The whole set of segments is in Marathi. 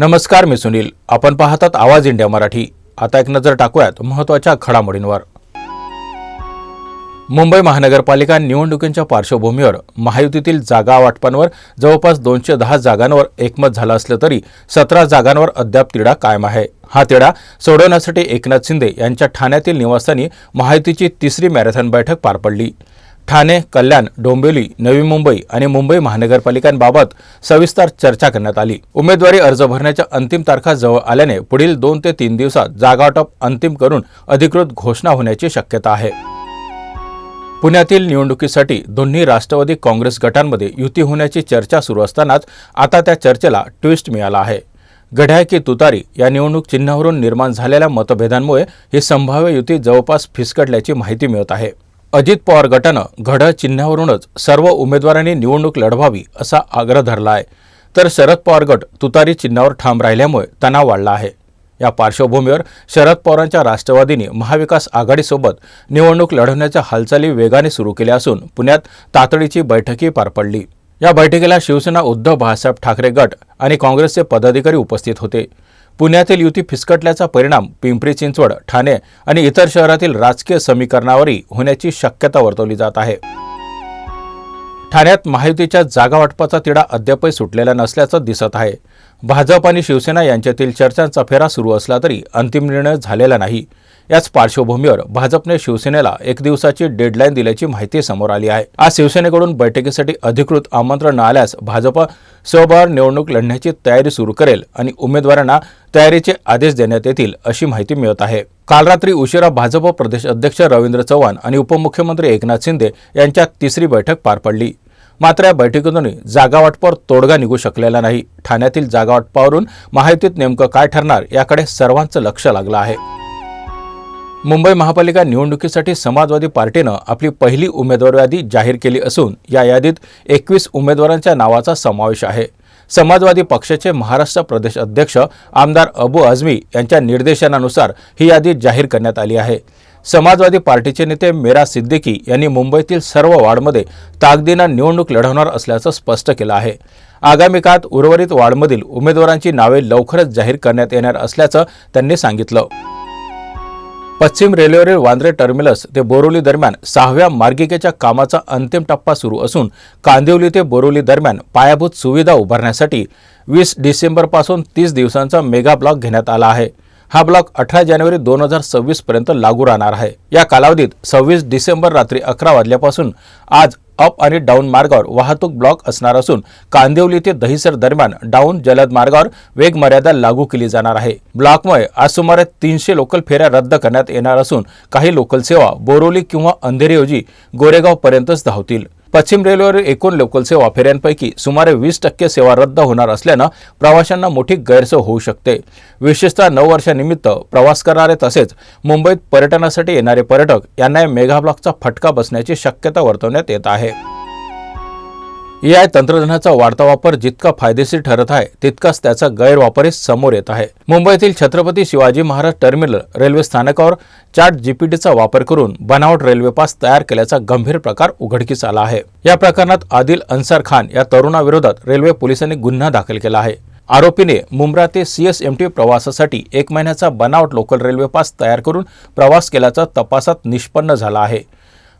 नमस्कार मी सुनील. आपण पाहतात आवाज इंडिया मराठी. आता एक नजर टाकूयात महत्त्वाच्या घडामोडींवर. मुंबई महानगरपालिका निवडणुकींच्या पार्श्वभूमीवर महायुतीतील जागा वाटपांवर जवळपास दोनशे दहा जागांवर एकमत झालं असलं तरी सतरा जागांवर अद्याप तिढा कायम आहे. हा तिढा सोडवण्यासाठी एकनाथ शिंदे यांच्या ठाण्यातील निवासस्थानी महायुतीची तिसरी मॅरेथॉन बैठक पार पडली. ठाणे कल्याण डोंबिवली नवी मुंबई आणि मुंबई महानगरपालिकांबाबत सविस्तर चर्चा करण्यात आली. उमेदवारी अर्ज भरण्याच्या अंतिम तारखा जवळ आल्याने पुढील दोन ते तीन दिवसात जागावाटप अंतिम करून अधिकृत घोषणा होण्याची शक्यता आहे. पुण्यातील निवडणुकीसाठी दोन्ही राष्ट्रवादी काँग्रेस गटांमध्ये युती होण्याची चर्चा सुरू असतानाच आता त्या चर्चेला ट्विस्ट मिळाला आहे. गढ्या की तुतारी या निवडणूक चिन्हावरून निर्माण झालेल्या मतभेदांमुळे ही संभाव्य युती जवळपास फिसकटल्याची माहिती मिळत आहे. अजित पवार गटानं घड्याळ चिन्हावरूनच सर्व उमेदवारांनी निवडणूक लढवावी असा आग्रह धरला आहे तर शरद पवार गट तुतारी चिन्हावर ठाम राहिल्यामुळे तणाव वाढला आहे. या पार्श्वभूमीवर शरद पवारांच्या राष्ट्रवादीने महाविकास आघाडीसोबत निवडणूक लढवण्याच्या हालचाली वेगाने सुरू केल्या असून पुण्यात तातडीची बैठकही पार पडली. या बैठकीला शिवसेना उद्धव बाळासाहेब ठाकरे गट आणि काँग्रेसचे पदाधिकारी उपस्थित होते. पुण्यातील युती फिसकटल्याचा परिणाम पिंपरी चिंचवड ठाणे आणि इतर शहरातील राजकीय समीकरणावरही होण्याची शक्यता वर्तवली जात आहे. ठाण्यात महायुतीच्या जागा वाटपाचा तिढा अद्यापही सुटलेला नसल्याचं दिसत आहे. भाजप आणि शिवसेना यांच्यातील चर्चांचा फेरा सुरू असला तरी अंतिम निर्णय झालेला नाही. याच पार्श्वभूमीवर भाजपने शिवसेनेला एक दिवसाची डेडलाईन दिल्याची माहिती समोर आली आहे. आज शिवसेनेकडून बैठकीसाठी अधिकृत आमंत्रण न आल्यास भाजप स्वबळ निवडणूक लढण्याची तयारी सुरू करेल आणि उमेदवारांना तयारीचे आदेश देण्यात येतील अशी माहिती मिळत आहे. काल रात्री उशिरा भाजप प्रदेश अध्यक्ष रवींद्र चव्हाण आणि उपमुख्यमंत्री एकनाथ शिंदे यांच्यात तिसरी बैठक पार पडली. मात्र या बैठकीतूनही जागावाटपावर तोडगा निघू शकलेला नाही. ठाण्यातील जागावाटपावरून महायुतीत नेमकं काय ठरणार याकडे सर्वांचं लक्ष लागलं आहे. मुंबई महापालिका निवडणुकीसाठी समाजवादी पार्टीनं आपली पहिली उमेदवार यादी जाहीर केली असून या यादीत एकवीस उमेदवारांच्या नावाचा समावेश आहे. समाजवादी पक्षाचे महाराष्ट्र प्रदेश अध्यक्ष आमदार अबू आझमी यांच्या निर्देशनानुसार ही यादी जाहीर करण्यात आली आहे. समाजवादी पार्टीचे नेते मेरा सिद्दीकी यांनी मुंबईतील सर्व वार्डमध्ये ताकदीनं निवडणूक लढवणार असल्याचं स्पष्ट केलं आहे. आगामी काळात उर्वरित वार्डमधील उमेदवारांची नावे लवकरच जाहीर करण्यात येणार असल्याचं त्यांनी सांगितलं. पश्चिम रेल्वेवरील वांद्रे टर्मिनस ते बोरिवली दरम्यान सहाव्या मार्गिकेच्या कामाचा अंतिम टप्पा सुरू असून कांदिवली ते बोरिवली दरम्यान पायाभूत सुविधा उभारण्यासाठी वीस डिसेंबरपासून तीस दिवसांचा मेगा ब्लॉक घेण्यात आला आहे. हा ब्लॉक अठरा जानेवारी दोन हजार सव्वीस पर्यंत लागू राहणार आहे. या कालावधीत सव्वीस डिसेंबर रात्री अकरा वाजल्यापासून आज अप आणि डाऊन मार्गावर वाहतूक ब्लॉक असणार असून कांदिवली ते दहिसर दरम्यान डाऊन जलद मार्गावर वेग मर्यादा लागू केली जाणार आहे. ब्लॉकमुळे आज सुमारे तीनशे लोकल फेऱ्या रद्द करण्यात येणार असून काही लोकल सेवा बोरोली किंवा अंधेरीऐवजी गोरेगाव पर्यंतच धावतील. पश्चिम रेल्वेवरील एकूण लोकल सेवा फेऱ्यांपैकी सुमारे वीस टक्के सेवा रद्द होणार असल्यानं प्रवाशांना मोठी गैरसोय होऊ शकते. विशेषतः नऊ वर्षानिमित्त प्रवास करणारे तसेच मुंबईत पर्यटनासाठी येणारे पर्यटक यांना या मेगाब्लॉकचा फटका बसण्याची शक्यता वर्तवण्यात येत आहे. ए आय तंत्रज्ञानाचा वाढता वापर जितका फायदेशीर ठरत आहे तितकाच त्याचा गैरवापरही समोर येत आहे. मुंबईतील छत्रपती शिवाजी महाराज टर्मिनल रेल्वे स्थानकावर चॅट जीपीटीचा वापर करून बनावट रेल्वे पास तयार केल्याचा गंभीर प्रकार उघडकीस आला आहे. या प्रकरणात आदिल अन्सार खान या तरुणाविरोधात रेल्वे पोलिसांनी गुन्हा दाखल केला आहे. आरोपीने मुंब्रा ते सीएसएमटी प्रवासासाठी एक महिन्याचा बनावट लोकल रेल्वे पास तयार करून प्रवास केल्याचा तपासात निष्पन्न झाला आहे.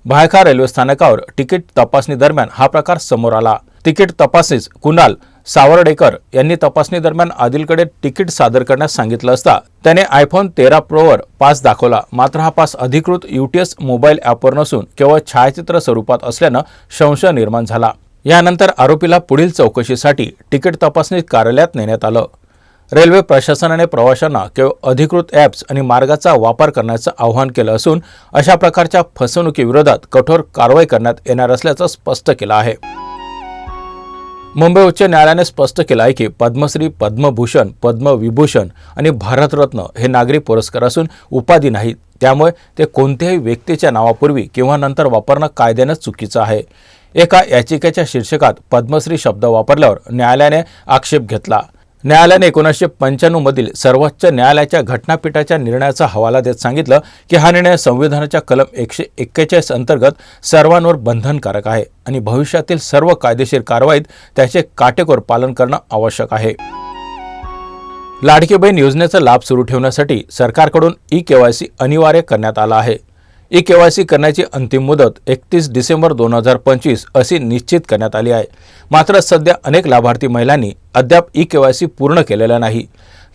भायखा रेल्वे स्थानकावर तिकीट तपासणी दरम्यान हा प्रकार समोर आला. तिकीट तपासणीस कुणाल सावर्डेकर यांनी तपासणी दरम्यान आदिलकडे तिकीट सादर करण्यास सांगितलं असता त्याने आयफोन तेरा प्रोवर पास दाखवला. मात्र हा पास अधिकृत युटीएस मोबाईल ॲपवर नसून केवळ छायाचित्र स्वरूपात असल्यानं संशय निर्माण झाला. यानंतर आरोपीला पुढील चौकशीसाठी तिकीट तपासणी कार्यालयात नेण्यात आलं. रेल्वे प्रशासनाने प्रवाशांना केवळ अधिकृत ॲप्स आणि मार्गाचा वापर करण्याचं आवाहन केलं असून अशा प्रकारच्या फसवणुकीविरोधात कठोर कारवाई करण्यात येणार असल्याचं स्पष्ट केलं आहे. मुंबई उच्च न्यायालयाने स्पष्ट केलं आहे की पद्मश्री पद्मभूषण पद्मविभूषण आणि भारतरत्न हे नागरी पुरस्कार असून उपाधी नाहीत. त्यामुळे ते कोणत्याही व्यक्तीच्या नावापूर्वी किंवा नंतर वापरणं कायद्यानं चुकीचं आहे. एका याचिकेच्या शीर्षकात पद्मश्री शब्द वापरल्यावर न्यायालयाने आक्षेप घेतला. न्यायालयाने एकोणीसशे पंच्याण्णवमधील सर्वोच्च न्यायालयाच्या घटनापीठाच्या निर्णयाचा हवाला देत सांगितलं की हा निर्णय संविधानाच्या कलम एकशे एक्केचाळीस अंतर्गत सर्वांवर बंधनकारक आहे आणि भविष्यातील सर्व कायदेशीर कारवाईत त्याचे काटेकोर पालन करणं आवश्यक आहे. लाडकी बहीण योजनेचा लाभ सुरू ठेवण्यासाठी सरकारकडून ई केवायसी अनिवार्य करण्यात आला आहे. ई केवायसी करण्याची अंतिम मुदत एकतीस डिसेंबर दोन हजार पंचवीस अशी निश्चित करण्यात आली आहे. मात्र सध्या अनेक लाभार्थी महिलांनी अद्याप ई केवायसी पूर्ण केलेलं नाही.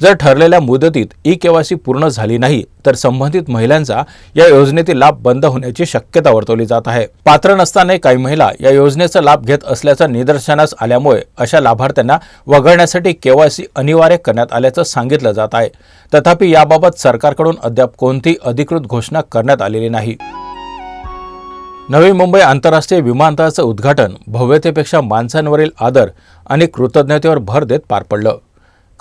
जर ठरलेल्या मुदतीत ई केवायसी पूर्ण झाली नाही तर संबंधित महिलांचा या योजनेतील लाभ बंद होण्याची शक्यता वर्तवली जात आहे. पात्र नसताना काही महिला या योजनेचा लाभ घेत असल्याचं निदर्शनास आल्यामुळे अशा लाभार्थ्यांना वगळण्यासाठी केवायसी अनिवार्य करण्यात आल्याचं सांगितलं जात आहे. तथापि याबाबत सरकारकडून अद्याप कोणतीही अधिकृत घोषणा करण्यात आलेली नाही. नवी मुंबई आंतरराष्ट्रीय विमानतळाचं उद्घाटन भव्यतेपेक्षा माणसांवरील आदर आणि कृतज्ञतेवर भर देत पार पडलं.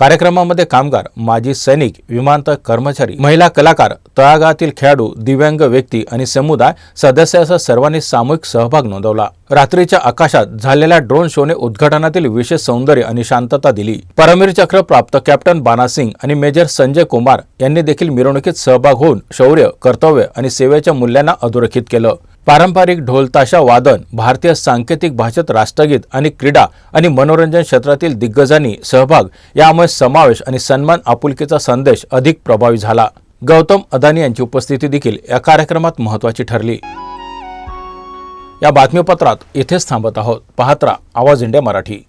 कार्यक्रमामध्ये कामगार माजी सैनिक विमानतळ कर्मचारी महिला कलाकार तळागाळातील खेळाडू दिव्यांग व्यक्ती आणि समुदाय सदस्यासह सर्वांनी सामूहिक सहभाग नोंदवला. रात्रीच्या आकाशात झालेल्या ड्रोन शोने उद्घाटनातील विशेष सौंदर्य आणि शांतता दिली. परमवीर चक्र प्राप्त कॅप्टन बाना सिंग आणि मेजर संजय कुमार यांनी देखील मिरवणुकीत सहभाग होऊन शौर्य कर्तव्य आणि सेवेच्या मूल्यांना अधोरेखित केलं. पारंपरिक ढोलताशा वादन भारतीय सांकेतिक भाषेत राष्ट्रगीत आणि क्रीडा आणि मनोरंजन क्षेत्रातील दिग्गजांनी सहभाग यामुळे समावेश आणि सन्मान आपुलकीचा संदेश अधिक प्रभावी झाला. गौतम अदानी यांची उपस्थिती देखील या कार्यक्रमात महत्वाची ठरली. या बातमीपत्रात इथेच थांबत आहोत. पाहत्रा आवाज इंडिया मराठी.